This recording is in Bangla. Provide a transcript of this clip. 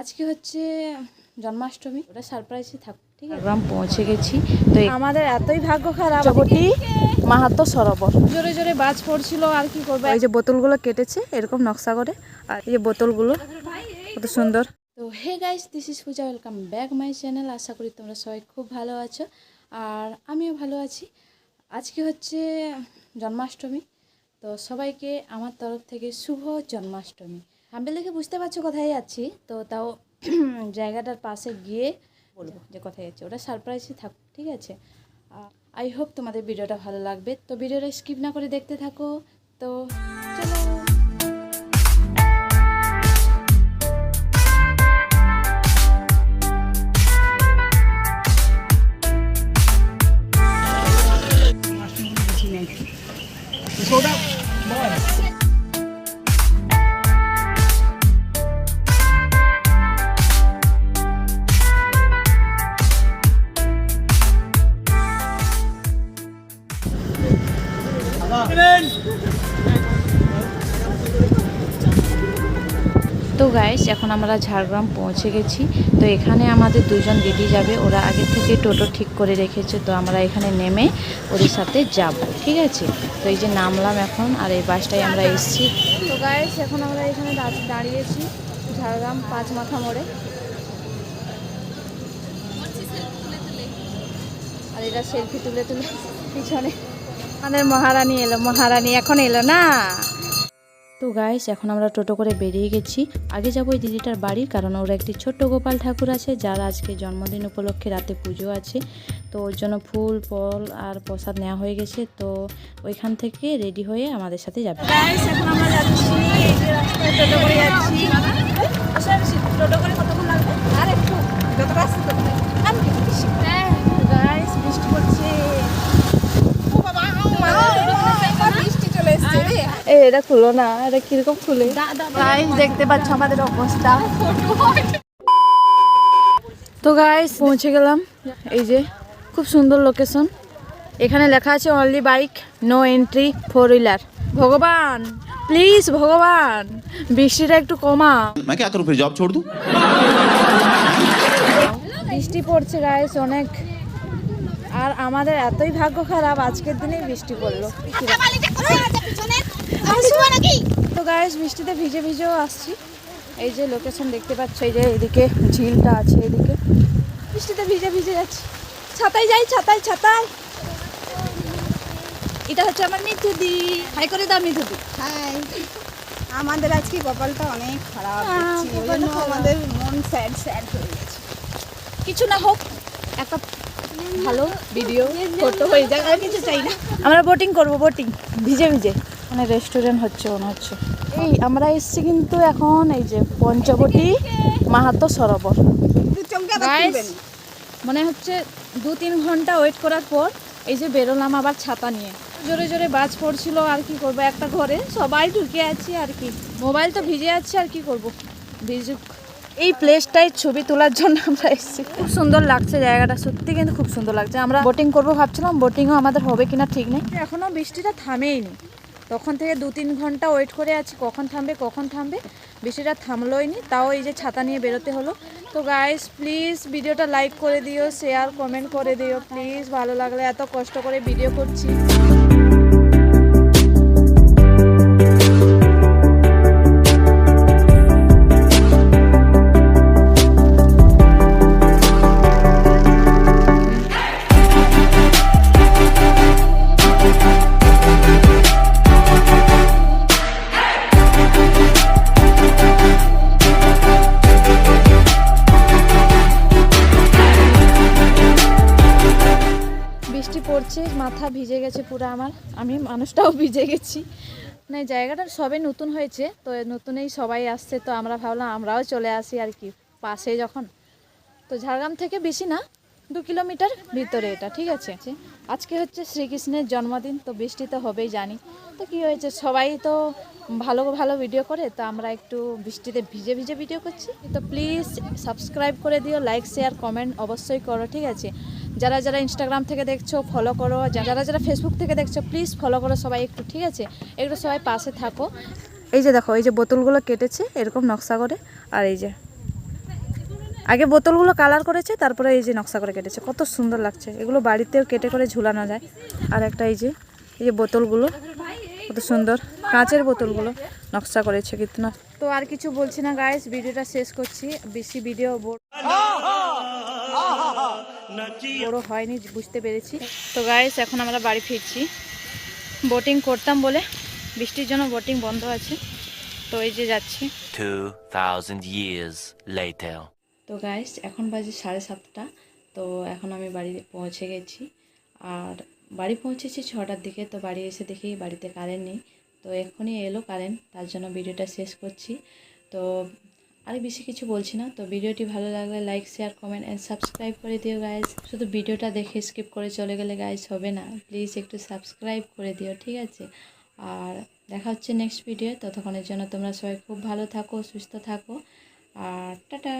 আজকে হচ্ছে জন্মাষ্টমী ওটা সারপ্রাইজই থাকুক ঠিক আছে? গ্রাম পৌঁছে গেছি তো আমাদের এতই ভাগ্য খারাপ। চকটি মাহাতো সরোবর। জোরে জোরে বাজ পড়ছিল আর কি করবে? এই যে বোতলগুলো কেটেছে এরকম নকশা করে আর এই যে বোতলগুলো কত সুন্দর। তো hey guys this is Puja welcome back my channel আশা করি তোমরা সবাই খুব ভালো আছো আর আমিও ভালো আছি। আজকে হচ্ছে জন্মাষ্টমী তো সবাইকে আমার তরফ থেকে শুভ জন্মাষ্টমী। হাম্বেল দেখে বুঝতে পারছ কোথায় যাচ্ছি। তো তাও জায়গাটার পাশে গিয়ে বলব। যে কোথায় যাচ্ছি ওটা সারপ্রাইজই থাকুক ঠিক আছে? আই হোপ তোমাদের ভিডিওটা ভালো লাগবে। তো ভিডিওটা স্কিপ না করে দেখতে থাকো। তো তো গাইস এখন আমরা ঝাড়গ্রাম পৌঁছে গেছি। তো এখানে আমাদের দুজন দিদি যাবে, ওরা আগে থেকে টোটো ঠিক করে রেখেছে, তো আমরা এখানে নেমে ওদের সাথে যাব, ঠিক আছে? তো এই যে নামলাম এখন, আর এই বাসটায় আমরা এসেছি। তো গাইস এখন আমরা এখানে দাঁড়িয়েছি ঝাড়গ্রাম পাঁচ মাথা মোড়ে। আর এটা সেলফি তুলে তুলে পিছনে আমাদের মহারানী এলো মহারানী এখন এলো না? তো গাইস এখন আমরা টোটো করে বেরিয়ে গেছি। আগে যাব ওই দিদিটার বাড়ি কারণ ওর একটি ছোট্ট গোপাল ঠাকুর আছে যার আজকে জন্মদিন উপলক্ষে রাতে পুজো আছে। তো ওর জন্য ফুল ফল আর প্রসাদ নেওয়া হয়ে গেছে তো ওইখান থেকে রেডি হয়ে আমাদের সাথে যাবে। গাইস এখন আমরা যাচ্ছি টোটো করে যাচ্ছি। টোটো করে কতক্ষণ লাগবে? আর একটু যত রাস্তা বৃষ্টি পড়ছে। এটা খুলো না এটা কীরকম খুলে? দেখতে পাচ্ছ আমাদের অবস্থা। তো গাইস পৌঁছে গেলাম। এই যে খুব সুন্দর লোকেশন এখানে লেখা আছে only bike no entry four wheeler ভগবান প্লিজ ভগবান বৃষ্টিটা একটু কমা জব ছোড় বৃষ্টি পড়ছে গাইস অনেক। আর আমাদের এতই ভাগ্য খারাপ আজকের দিনে বৃষ্টি পড়ল। তো গাইস বৃষ্টিতে ভিজে ভিজেও আসছি। এই যে লোকেশন দেখতে পাচ্ছ এই যে এদিকে ঝিলটা আছে এদিকে। বৃষ্টিতে ভিজে ভিজে যাচ্ছি। ছাতায় যাই ছাতায় ছাতায়। এটা হচ্ছে আমার মিঠুদি হাই করে দাও মিঠুদি হাই। আমাদের আজকে কপালটা অনেক খারাপ। আমাদের মন স্যাড স্যাড হয়ে গেছে। কিছু না হোক একটা ভালো ভিডিও ফটো হয়ে যাক। আর কিছু চাই না। আমরা বোটিং করব বোটিং ভিজে ভিজে। মানে রেস্টুরেন্ট হচ্ছে মনে হচ্ছে। এই আমরা এসেছি কিন্তু এখন এই যে পঞ্চবটি মাহাতো সরোবর। মনে হচ্ছে দু তিন ঘণ্টা ওয়েট করার পর এই যে বেরোলাম আবার ছাতা নিয়ে। জোরে জোরে বাজ পড়ছিল আর কি করব? একটা ঘরে সবাই ঢুকে আছি আর কি। মোবাইল তো ভিজে আছে আর কি করব? ভিজুক। এই প্লেসটায় ছবি তোলার জন্য আমরা এসেছি। খুব সুন্দর লাগছে জায়গাটা সত্যি কিন্তু খুব সুন্দর লাগছে। আমরা বোটিং করব ভাবছিলাম বোটিংও আমাদের হবে কিনা ঠিক নেই। এখনও বৃষ্টিটা থামেইনি। তখন থেকে দু তিন ঘণ্টা ওয়েট করে আছি, কখন থামবে কখন থামবে বেশিটা থামলোই নি তাও এই যে ছাতা নিয়ে বেরোতে হলো। তো গাইস প্লিজ ভিডিওটা লাইক করে দিও শেয়ার কমেন্ট করে দিও প্লিজ ভালো লাগলে এত কষ্ট করে ভিডিও করছি। মাথা ভিজে গেছে পুরো আমার। আমি মানুষটাও ভিজে গেছি। মানে জায়গাটা সবে নতুন হয়েছে, তো নতুনেই সবাই আসছে, তো আমরা ভাবলাম আমরাও চলে আসি আর কি, পাশে যখন। তো ঝাড়গ্রাম থেকে বেশি না, দু কিলোমিটার ভিতরে এটা, ঠিক আছে? আজকে হচ্ছে শ্রীকৃষ্ণের জন্মদিন, তো বৃষ্টি তো হবেই জানি। তো কি হয়েছে, সবাই তো ভালো ভালো ভিডিও করে, তো আমরা একটু বৃষ্টিতে ভিজে ভিজে ভিডিও করছি। তো প্লিজ সাবস্ক্রাইব করে দিও লাইক শেয়ার কমেন্ট অবশ্যই করো, ঠিক আছে? যারা যারা ইনস্টাগ্রাম থেকে দেখছ ফলো করো। যারা যারা ফেসবুক থেকে দেখছ প্লিজ ফলো করো সবাই একটু, ঠিক আছে? একটু সবাই পাশে থাকো। এই যে দেখো, এই যে বোতলগুলো কেটেছে, এরকম নকশা করে। আর এই যে, আগে বোতলগুলো কালার করেছে, তারপরে এই যে নকশা করে কেটেছে। কত সুন্দর লাগছে। এগুলো বাড়িতেও কেটে করে ঝুলানো যায়। আর একটা এই যে এই যে বোতলগুলো, কত সুন্দর। কাঁচের বোতলগুলো নকশা করেছে কিতনা তো আর কিছু বলছি না গাইস ভিডিওটা শেষ করছি। বেশি ভিডিও বড় হয়নি বুঝতে পেরেছি। তো গাইস এখন আমরা বাড়ি ফিরছি। বোটিং করতাম বলে বৃষ্টির জন্য বোটিং বন্ধ আছে। তো এই যে যাচ্ছি। 2,000 years later. তো গাইস এখন বাজে সাড়ে সাতটা। তো এখন আমি বাড়ি পৌঁছে গেছি। আর বাড়ি পৌঁছেছি ছটার দিকে। তো বাড়ি এসে দেখি বাড়িতে কারেন্ট নেই। তো এখনই এলো কারেন্ট তার জন্য ভিডিওটা শেষ করছি। তো আর বেশি কিছু বলছি না, তো ভিডিওটি ভালো লাগলে like share comment and subscribe করে দিও গাইজ শুধু ভিডিওটা দেখে স্কিপ করে চলে গেলে গাইজ হবে না প্লিজ একটু সাবস্ক্রাইব করে দিও, ঠিক আছে? আর দেখা হচ্ছে নেক্সট ভিডিও ততক্ষণের জন্য তোমরা সবাই খুব ভালো থাকো, সুস্থ থাকো। আর টাটা!